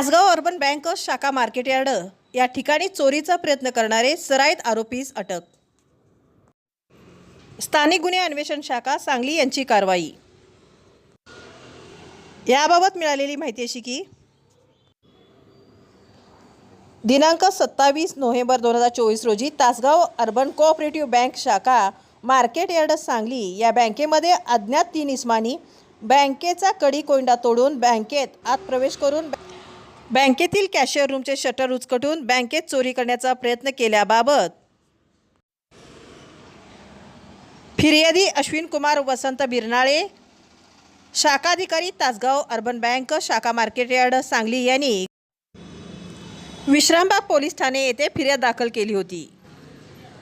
Tasgaon urban bank शाखा market yard या ठिकाणी चोरीचा प्रयत्न करणारे सराईत आरोपीस अटक. स्थानिक गुन्हे अन्वेषण शाखा सांगली यांची कारवाई. याबाबत मिळालेली माहिती अशी की दिनांक सत्तावीस नोव्हेंबर दोन हजार चोवीस रोजी तासगाव अर्बन कोऑपरेटिव्ह बँक शाखा मार्केट यार्ड सांगली या बँकेमध्ये अज्ञात तीन इस्मानी बँकेचा कडी कोंडा तोडून बँकेत आत प्रवेश करून बँकेतील कॅशियर रूमचे शटर उचकटून बँकेत चोरी करण्याचा प्रयत्न केल्याबाबत फिर्यादी अश्विन कुमार वसंत बिरनाळे शाखाधिकारी तासगाव अर्बन बँक शाखा मार्केट यार्ड सांगली यांनी विश्रामबाग पोलीस ठाणे येथे फिर्याद दाखल केली होती.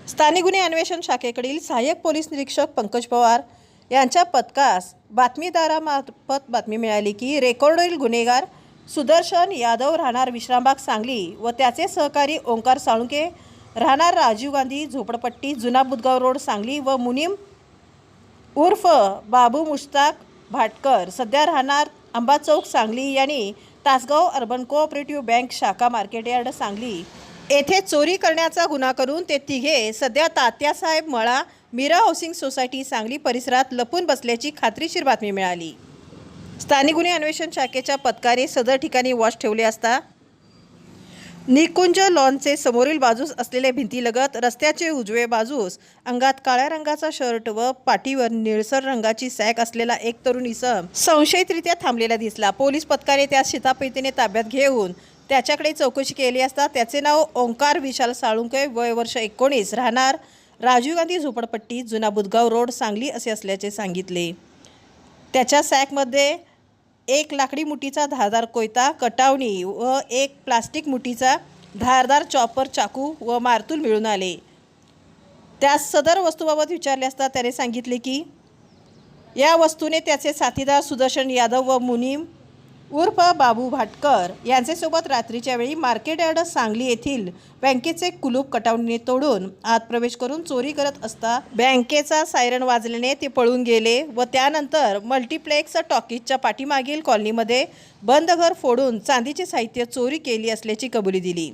स्थानिक गुन्हे अन्वेषण शाखेकडील सहाय्यक पोलीस निरीक्षक पंकज पवार यांच्या पथकास बातमीदारामार्फत बातमी मिळाली की रेकॉर्डवरील गुन्हेगार सुदर्शन यादव राहणार विश्रामबाग सांगली व त्याचे सहकारी ओंकार साळुंके राहणार राजीव गांधी झोपडपट्टी जुना बुदगाव रोड सांगली व मुनीम उर्फ बाबू मुश्ताक भाटकर. सध्या राहणार आंबा चौक सांगली यांनी तासगाव अर्बन कोऑपरेटिव्ह बँक शाखा मार्केट यार्ड सांगली. येथे चोरी करण्याचा गुन्हा करून ते तिघे सध्या तात्यासाहेब मळा मीरा हाऊसिंग सोसायटी सांगली परिसरात लपून बसल्याची खात्रीशीर बातमी मिळाली. स्थानिक गुन्हे अन्वेषण शाखेच्या पथकाने सदर ठिकाणी वॉच ठेवले असता निकुंज लॉनचे समोरील बाजूस असलेल्या भिंतीलगत रस्त्याचे उजवे बाजूस अंगात काळ्या रंगाचा शर्ट व पाठीवर निळसर रंगाची सॅक असलेला एक तरुण इसम संशयितरित्या थांबलेला दिसला. पोलीस पथकाने त्या शितापैतीने ताब्यात घेऊन त्याच्याकडे चौकशी केली असता त्याचे नाव ओंकार विशाल साळुंके वय वर्ष एकोणीस राहणार राजीव गांधी झोपडपट्टी जुना बुदगाव रोड सांगली असे असल्याचे सांगितले. त्याच्या सॅकमध्ये एक लाकडी मुठीचा धारदार कोयता कटावणी व एक प्लास्टिक मुठीचा धारदार चॉपर चाकू व मारतूल मिळून आले. त्यास सदर वस्तूबाबत विचारले असता त्याने सांगितले की या वस्तूने त्याचे साथीदार सुदर्शन यादव व मुनीम उर्फ बाबू भाटकर यांच्यासोबत रात्रीच्या वेळी मार्केट यार्ड सांगली येथील बँकेचे कुलूप कटावणीने तोडून आत प्रवेश करून चोरी करत असता बँकेचा सायरन वाजल्याने ते पळून गेले व त्यानंतर मल्टिप्लेक्स टॉकीजच्या पाठीमागील कॉलनीमध्ये बंद घर फोडून चांदीचे साहित्य चोरी केली असल्याची कबुली दिली.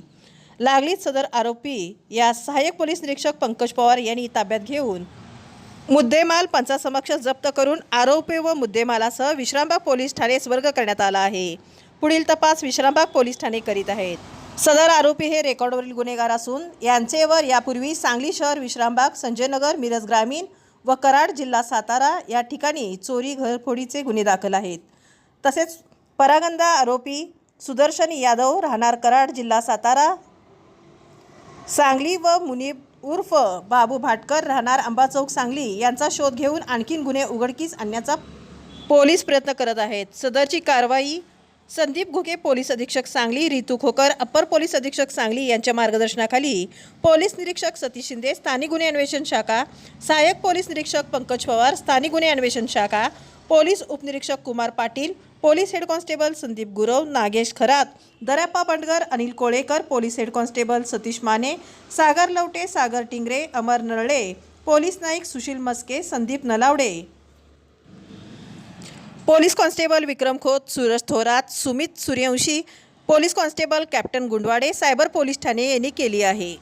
लागलीच सदर आरोपी या सहाय्यक पोलीस निरीक्षक पंकज पवार यांनी ताब्यात घेऊन मुद्देमाल पंचासमक्ष जप्त करून आरोपी व मुद्देमालासह विश्रामबाग पोलीस ठाणे स्वर्ग करण्यात आला आहे. पुढील तपास विश्रामबाग पोलीस ठाणे करीत आहेत. सदर आरोपी हे रेकॉर्डवरील गुन्हेगार असून यांचेवर यापूर्वी सांगली शहर विश्रामबाग संजयनगर मिरज ग्रामीण व कराड जिल्हा सातारा या ठिकाणी चोरी घरफोडीचे गुन्हे दाखल आहेत. तसेच परागंदा आरोपी सुदर्शन यादव राहणार कराड जिल्हा सातारा सांगली व मुनीब उर्फ बाबू भाटकर राहणार अंबा चौक सांगली यांचा शोध घेऊन आणखीन गुन्हे उघडकीस आणण्याचा पोलीस प्रयत्न करत आहेत. सदरची कारवाई संदीप घुगे पोलीस अधीक्षक सांगली रितू खोकर अप्पर पोलीस अधीक्षक सांगली यांच्या मार्गदर्शनाखाली. पोलीस निरीक्षक सतीश शिंदे स्थानिक गुन्हे अन्वेषण शाखा. सहाय्यक पोलीस निरीक्षक पंकज पवार स्थानिक गुन्हे अन्वेषण शाखा. पोलीस उपनिरीक्षक Kumar Patil police head constable Sandeep Gurav Nagesh Kharat Darappa Bandgar Anil Kolekar police head constable Satish Mane Sagar Lavate Sagar Tingre Amar Narale police Naik Sushil Maske Sandeep Nalawade. Police constable Vikram Khot Suraj Thorat Sumit Suryavanshi police constable captain Gundwade cyber police Thane यांनी केली आहे.